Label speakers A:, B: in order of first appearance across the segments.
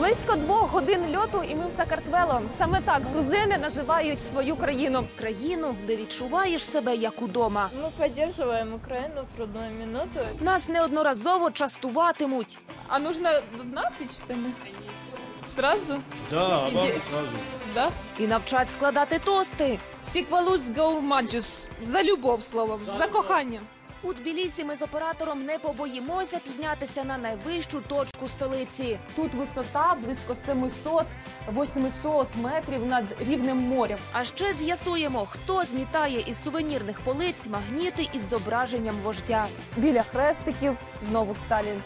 A: Близько двох годин льоту, і ми в Сакартвело. Саме так грузини називають свою країну.
B: Країну, де відчуваєш себе як удома.
C: Мы поддерживаем Украину в трудную минуту.
B: Нас неодноразово частуватимуть.
C: А нужно до дна пить. Сразу?
D: Да, вам сразу.
C: Да?
B: і навчать складати тости.
C: Сіквалус гаурмаджус. За любов, словом. За кохання.
B: У Тбілісі ми з оператором не побоїмося піднятися на найвищу точку столиці.
A: Тут висота близько 700-800 метрів над рівнем моря.
B: А ще з'ясуємо, хто змітає із сувенірних полиць магніти із зображенням вождя.
A: Біля хрестиків знову Сталін.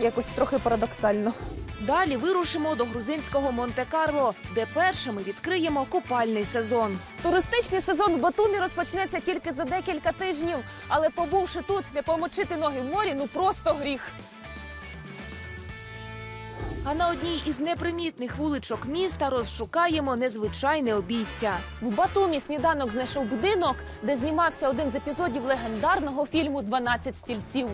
A: Якось трохи парадоксально.
B: Далі вирушимо до грузинського Монте-Карло, де першими відкриємо купальний сезон.
A: Туристичний сезон в Батумі розпочнеться тільки за декілька тижнів, але побувши тут, не помочити ноги в морі ну просто гріх.
B: А на одній із непримітних вуличок міста розшукаємо незвичайне обійстя.
A: В Батумі сніданок знайшов будинок, де знімався один з епізодів легендарного фільму «12 стільців.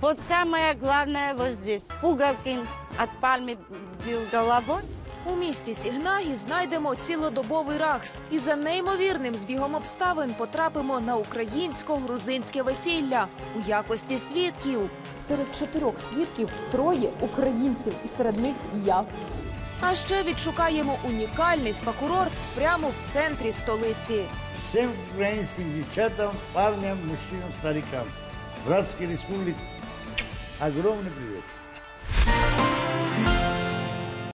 E: Вот самое главное вот здесь. Пуговки от пальмы бил головой.
B: У місті Сігнагі знайдемо цілодобовий рахс і за неймовірним збігом обставин потрапимо на українсько-грузинське весілля у якості свідків.
A: Серед чотирьох свідків троє українців, і серед них я.
B: А ще відшукаємо унікальний спа-курорт прямо в центрі столиці.
F: всем украинским девчатам, парням, мужчинам, старикам. Братской республики Огромный привет!